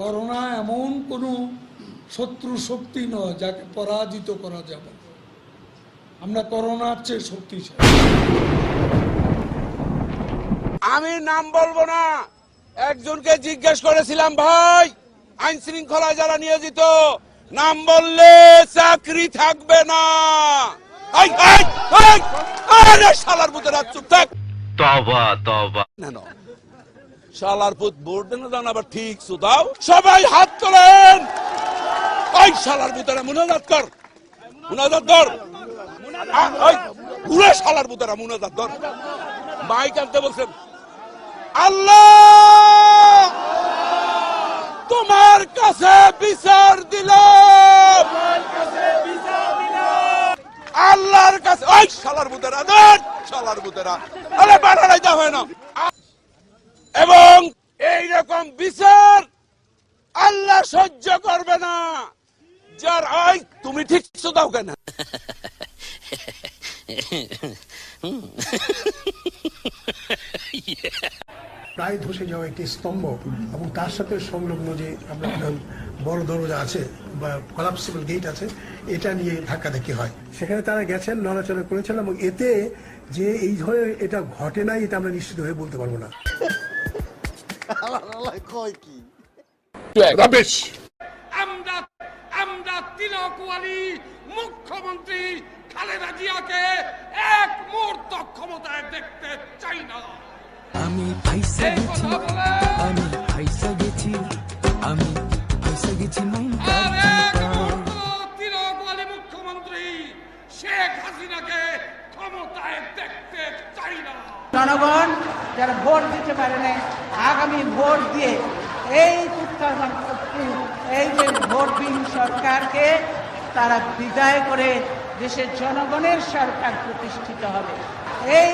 Corona এমন কোনো শত্রু শক্তি নয় যাকে পরাজিত করা যাবে আমরা করোনার চেয়ে শক্তিশালী আমি নাম বলব না একজনকে জিজ্ঞেস করেছিলাম ভাই আইন শৃঙ্খলা যারা নিয়োজিত নাম বললে চাকরি থাকবে না চুপ থাক তবা তবা না। শালার পুত ভোট দেন দান আবার ঠিক সুদাও সবাই হাত তোলেন। ওই শালার পুতেরা মুনাজাত কর। মুনাজাত কর। পুরো শালার পুতেরা মুনাজাত কর। মাইক আনতে বলছেন আল্লাহ তোমার কাছে বিচার দিলাম। আল্লাহর কাছে ওই শালার বুতেরা শালার বুতেরা আরে বাড়াই দেওয়া হয় না এবং এই রকম বিচার আল্লাহ সহ্য করবে না। যার ওই তুমি ঠিক দাও কেন? প্রায় ধসে যাওয়া একটি স্তম্ভ এবং তার সাথে সংলগ্ন যে আমরা বড় দরজা আছে বা কলাপসিবল গেট আছে এটা নিয়ে ধাক্কাধাক্কি হয়। সেখানে তারা গেছেন নড়াচড়া করেছেন এবং এতে যে এই ধরে এটা ঘটে নাই এটা আমরা নিশ্চিত হয়ে বলতে পারব না। আমরা আমরা তিলকওয়ালি মুখ্যমন্ত্রী খালেদা জিয়াকে এক মুহূর্ত ক্ষমতায় দেখতে চাই না। আমি ফাইসা গেছি আমি ফাইসা গেছি আমি ফাইসা গেছি তিলকওয়ালি মুখ্যমন্ত্রী শেখ হাসিনাকে ক্ষমতায় দেখতে চাই না। জনগণ যারা ভোট দিতে পারে না আগামী ভোট দিয়ে এই এই যে ভোটবিহীন সরকারকে তারা বিদায় করে দেশের জনগণের সরকার প্রতিষ্ঠিত হবে। এই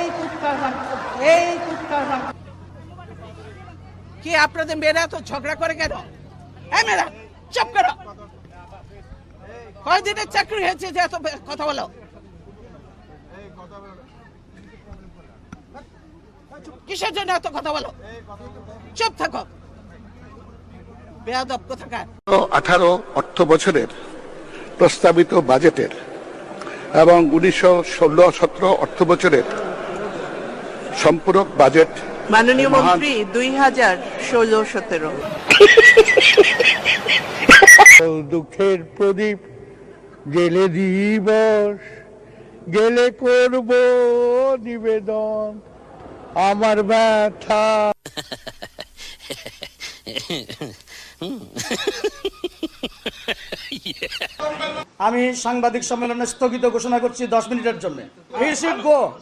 এই কি আপনাদের মেয়েরা তো ঝগড়া করে কেন? হ্যাঁ মেয়েরা, চুপ করো। কয়দিনের চাকরি হয়েছে যে এত কথা বলো? কিসের জন্য এত কথা বলো? চুপ থাকো। বেয়াদব কোথাকার? আঠারো অর্থ বছরের প্রস্তাবিত বাজেটের এবং উনিশশো ষোলো সতেরো অর্থ বছরের সম্পূরক বাজেট মাননীয় মন্ত্রী দুই হাজার ষোলো সতেরো। দুঃখের প্রদীপ গেলে দিবস গেলে করব নিবেদন আমার ব্যথা। আমি সাংবাদিক সম্মেলনে স্থগিত ঘোষণা করছি দশ মিনিটের জন্য। হি গো।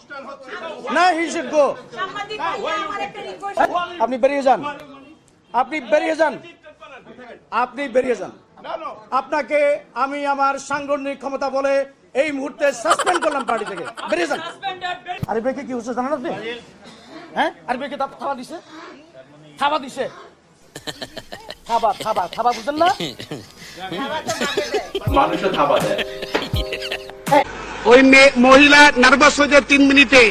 গো। আপনি বেরিয়ে যান। আপনি বেরিয়ে যান। আপনি বেরিয়ে যান। আপনাকে আমি আমার সাংগঠনিক ক্ষমতা বলে এই মুহূর্তে সাসপেন্ড করলাম পার্টি থেকে। বেরিয়ে যান। আরে বেকে কি হচ্ছে জানেন আপনি? হ্যাঁ? আরে বেকে থাবা দিছে। থাবা দিছে। থাবা থাবা থাবা বুঝলেন না? ওই মহিলা নার্ভাস হয়ে যায় তিন মিনিটে।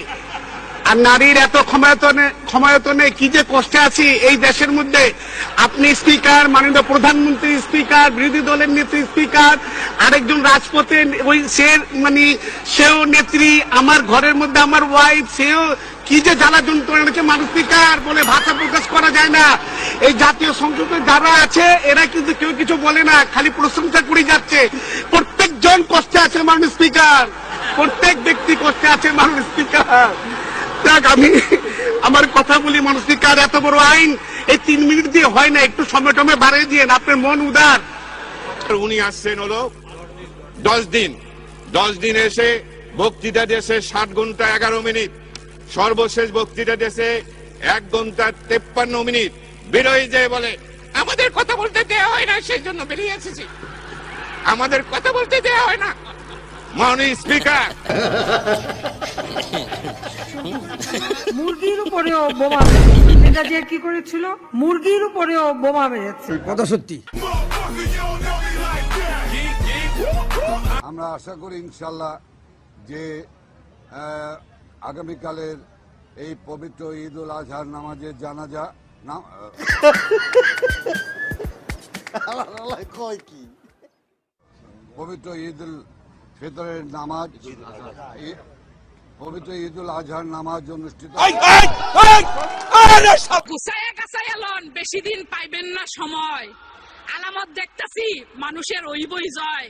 আর নারীর এত ক্ষমতায়তনে ক্ষমতায়তনে কি যে কষ্টে আছি এই দেশের মধ্যে। আপনি স্পিকার মাননীয় প্রধানমন্ত্রী স্পিকার বিরোধী দলের নেত্রী স্পিকার আরেকজন রাজপথে ওই সে মানে সেও নেত্রী আমার ঘরের মধ্যে আমার ওয়াইফ সেও কি যে জ্বালা যন্ত্রণা হচ্ছে মানুষ স্পিকার বলে ভাষা প্রকাশ করা যায় না। এই জাতীয় সংসদে যারা আছে, এরা কিন্তু কেউ কিছু বলে না, খালি প্রশংসা করে যাচ্ছে। প্রত্যেকজন কষ্টে আছে মানুষ স্পিকার প্রত্যেক ব্যক্তি কষ্টে আছে মানুষ স্পিকার দেখ, আমি আমার কথা বলি মানুষ স্পিকার এত বড় আইন, এই তিন মিনিট দিয়ে হয় না, একটু সময় টমে বাড়িয়ে দিয়ে আপনার মন উদার। উনি আসছেন হলো দশ দিন। দশ দিন এসে বক্তৃতা দিয়েছে ষাট ঘণ্টা এগারো মিনিট। সর্বশেষ বক্তৃতা দেশে এক ঘণ্টা তেপ্পান্ন মিনিট। বেরোয় যায় বলে আমাদের কথা বলতে দেওয়া হয় না সেই জন্য বেরিয়ে এসেছি। আমাদের কথা বলতে দেওয়া হয় না। মাননীয় স্পিকার। মুরগির উপরেও বোমা এটা যে কি করেছিল? মুরগির উপরেও বোমা মেরেছে কথা সত্যি আমরা আশা করি ইনশাল্লাহ যে আহ, আগামীকালের এই পবিত্র ঈদ উল আজহার নামাজের জানাজা না- পবিত্র ঈদ উল ফিতরের নামাজ পবিত্র ঈদ উল আজহার নামাজ অনুষ্ঠিত বেশি দিন পাইবেন না সময়। আলামত দেখতেছি মানুষের ওই বই জয়।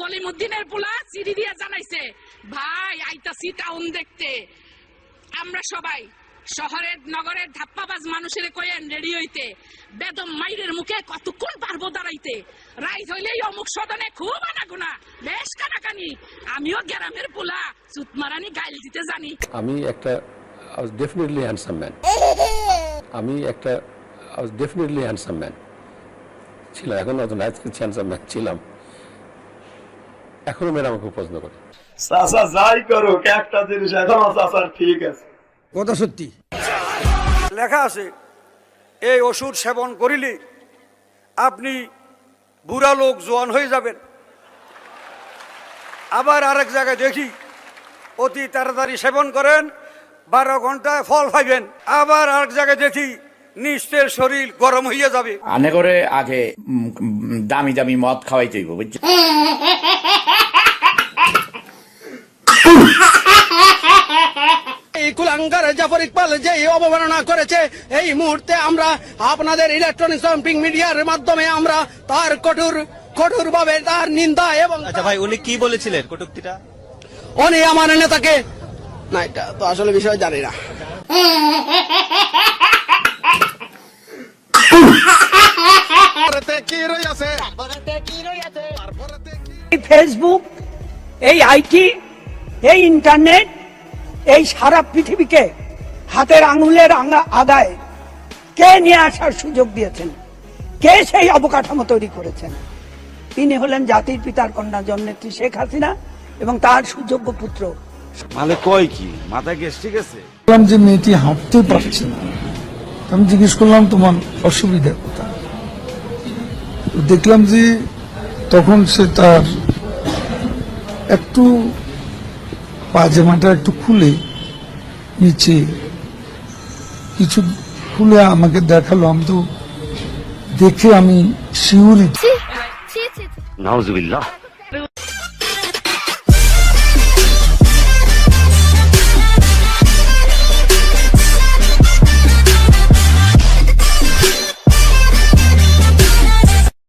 কলিমুদ্দিনের পোলা চিঠি দিয়ে জানাইছে, ভাই, আইতাছি টাউন দেখতে। আমরা সবাই শহরের, নগরের ধাপ্পাবাজ মানুষের কয়েন রেডি হইতে, বেদম মাইরের মুখে কতক্ষণ পারব দাঁড়াইতে। রাইত হইলেই অমুক সদনে খুব আনাগুনা, বেশ কানাকানি। আমিও গ্রামের পোলা সুতমারানি গাইল দিতে জানি। আমি একটা ডেফিনেটলি হ্যান্ডসাম ম্যান আমি একটা ডেফিনেটলি হ্যান্ডসাম ম্যান ছিলাম, এখন অত হ্যান্ডসাম ম্যান ছিলাম। এখনও মেয়েরা আমাকে পছন্দ করে। চাচা যাই করুক একটা জিনিস এখনও চাচার ঠিক আছে। কথা সত্যি। লেখা আছে এই ওষুধ সেবন করিলে আপনি বুড়া লোক জোয়ান হয়ে যাবেন। আবার আরেক জায়গায় দেখি অতি তাড়াতাড়ি সেবন করেন বারো ঘন্টায় ফল পাইবেন আবার আরেক জায়গায় দেখি নিশ্চের শরীর গরম হইয়া যাবে। আনে করে আগে দামি দামি মদ খাওয়াইতে হইব বুঝছ এই কুলাঙ্গার জাফর ইকবাল যে অবমাননা করেছে এই মুহূর্তে আমরা আপনাদের ইলেকট্রনিক সাম্পিং মিডিয়ার মাধ্যমে আমরা তার কঠোর কঠোর ভাবে তার নিন্দা এবং আচ্ছা ভাই উনি কি বলেছিলেন কটুক্তিটা? উনি আমার নেতাকে না এটা তো আসলে বিষয় জানি না। ফেসবুক এই আইটি এই ইন্টারনেট এই সারা পৃথিবীকে হাতের আঙুলের আঙা- আগায় কে নিয়ে আসার সুযোগ দিয়েছেন? কে সেই অবকাঠামো তৈরি করেছেন? তিনি হলেন জাতির পিতার কন্যা জননেত্রী শেখ হাসিনা এবং তার সুযোগ্য পুত্র। মানে কয় কি? মাথা গেস ঠিক আছে? দেখলাম যে মেয়েটি হাঁটতে পারছে না। আমি জিজ্ঞেস করলাম তোমার অসুবিধা কোথায় দেখলাম যে তখন সে তার একটু পাজামাটা একটু খুলে নিচে কিছু খুলে আমাকে দেখাল আমি তো দেখে আমি শিউরি। নাউজুবিল্লাহ।